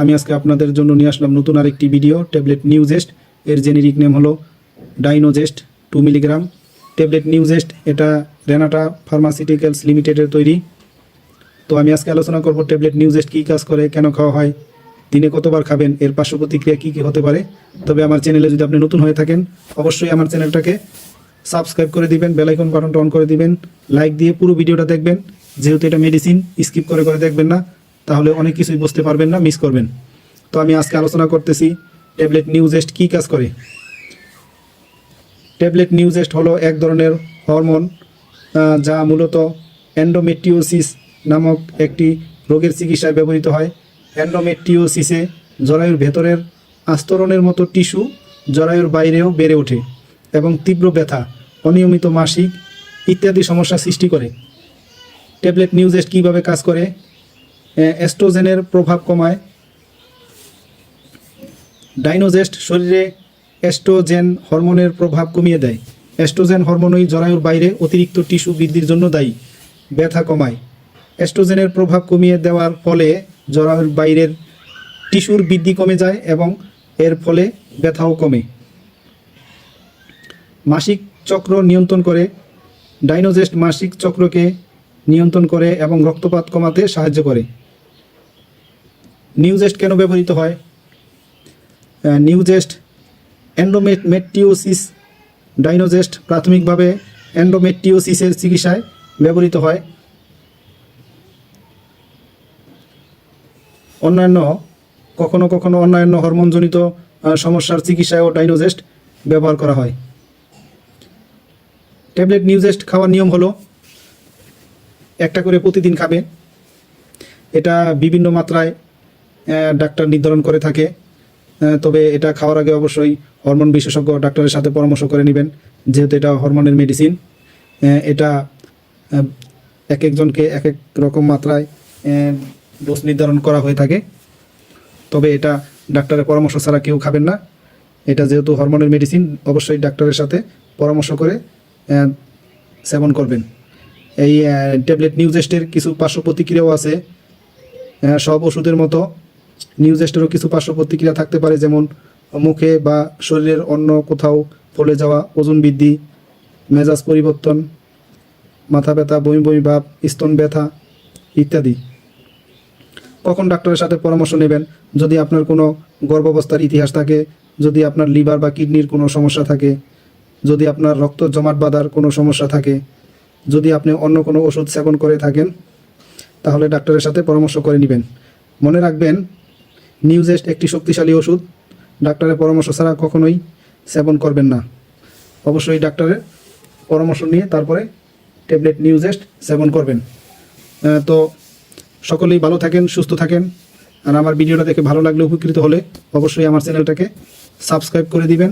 আমি আজকে আপনাদের জন্য নিয়ে আসলাম নতুন আরেকটি ভিডিও ট্যাবলেট নিউজেস্ট এর জেনেরিক নেম হলো ডাইনোজেস্ট টু মিলিগ্রাম ট্যাবলেট নিউজেস্ট এটা রেনাটা ফার্মাসিউটিক্যালস লিমিটেডের তৈরি। তো আমি আজকে আলোচনা করব ট্যাবলেট নিউজেস্ট কী কাজ করে, কেন খাওয়া হয়, দিনে কতবার খাবেন, এর পার্শ্ব প্রতিক্রিয়া কী কী হতে পারে। তবে আমার চ্যানেলে যদি আপনি নতুন হয়ে থাকেন, অবশ্যই আমার চ্যানেলটাকে সাবস্ক্রাইব করে দিবেন বেলাইকন বাটনটা অন করে দিবেন। লাইক দিয়ে পুরো ভিডিওটা দেখবেন। যেহেতু এটা মেডিসিন স্কিপ করে করে দেখবেন না। তাহলে অনেক কিছুই বুঝতে পারবেন না মিস করবেন। তো আমি আজকে আলোচনা করতেছি ট্যাবলেট নিউজেস্ট কী কাজ করে? ট্যাবলেট নিউজেস্ট হলো এক ধরনের হরমোন যা মূলত অ্যান্ডোমেট্রিওসিস নামক একটি রোগের চিকিৎসায় ব্যবহৃত হয়। অ্যান্ডোমেট্রিওসিসে জরায়ুর ভেতরের আস্তরণের মতো টিস্যু জরায়ুর বাইরেও বেড়ে ওঠে এবং তীব্র ব্যথা, অনিয়মিত মাসিক ইত্যাদি সমস্যা সৃষ্টি করে। ট্যাবলেট নিউজেস্ট কীভাবে কাজ করে? আহ, এস্ট্রোজেনের প্রভাব কমায়। ডাইনোজেস্ট শরীরে এস্ট্রোজেন হরমোনের প্রভাব কমিয়ে দেয়। এস্ট্রোজেন হরমোনই জরায়ুর বাইরে অতিরিক্ত টিস্যু বৃদ্ধির জন্য দায়ী ব্যথা কমায়। এস্ট্রোজেনের প্রভাব কমিয়ে দেওয়ার ফলে জরায়ুর বাইরের টিস্যুর বৃদ্ধি কমে যায় এবং এর ফলে ব্যথাও কমে। মাসিক চক্র নিয়ন্ত্রণ করে। ডাইনোজেস্ট মাসিক চক্রকে নিয়ন্ত্রণ করে এবং রক্তপাত কমাতে সাহায্য করে। নিউজেস্ট কেন ব্যবহৃত হয়? নিউজেস্ট অ্যান্ডোমেট্রিওসিস ডাইনোজেস্ট প্রাথমিকভাবে অ্যান্ডোমেট্রিওসিসের চিকিৎসায় ব্যবহৃত হয়। অন্যান্য, কখনো কখনো অন্যান্য হরমোনজনিত সমস্যার চিকিৎসায়ও ডাইনোজেস্ট ব্যবহার করা হয়। ট্যাবলেট নিউজেস্ট খাওয়ার নিয়ম হলো, একটা করে প্রতিদিন খাবে। এটা বিভিন্ন মাত্রায় ডাক্তার নির্ধারণ করে থাকে। তবে এটা খাওয়ার আগে অবশ্যই হরমোন বিশেষজ্ঞ ডাক্তারের সাথে পরামর্শ করে নেবেন, যেহেতু এটা হরমোনের মেডিসিন এটা এক একজনকে এক এক রকম মাত্রায় ডোজ নির্ধারণ করা হয়ে থাকে। তবে এটা ডাক্তারের পরামর্শ ছাড়া কেউ খাবেন না। এটা যেহেতু হরমোনের মেডিসিন অবশ্যই ডাক্তারের সাথে পরামর্শ করে সেবন করবেন। এই ট্যাবলেট নিউজেস্টের কিছু পার্শ্ব প্রতিক্রিয়াও আছে। সব ওষুধের মতো নিউজেস্টেরও কিছু পার্শ্ব প্রতিক্রিয়া থাকতে পারে, যেমন মুখে বা শরীরের অন্য কোথাও ফলে যাওয়া ওজন বৃদ্ধি, মেজাজ পরিবর্তন, মাথা ব্যথা, বমি বমি ভাব, স্তন ব্যথা ইত্যাদি। কখন ডাক্তারের সাথে পরামর্শ নেবেন? যদি আপনার কোনো গর্ভাবস্থার ইতিহাস থাকে, যদি আপনার লিভার বা কিডনির কোনো সমস্যা থাকে, যদি আপনার রক্ত জমাট বাঁধার কোনো সমস্যা থাকে, যদি আপনি অন্য কোনো ওষুধ সেবন করে থাকেন, তাহলে ডাক্তারের সাথে পরামর্শ করে নেবেন। মনে রাখবেন নিউজেস্ট একটি শক্তিশালী ওষুধ। ডাক্তারের পরামর্শ ছাড়া কখনোই সেবন করবেন না। অবশ্যই ডাক্তারের পরামর্শ নিয়ে তারপরে ট্যাবলেট নিউজেস্ট সেবন করবেন। তো সকলেই ভালো থাকেন, সুস্থ থাকেন। আর আমার ভিডিওটা দেখে ভালো লাগলে উপকৃত হলে অবশ্যই আমার চ্যানেলটাকে সাবস্ক্রাইব করে দিবেন।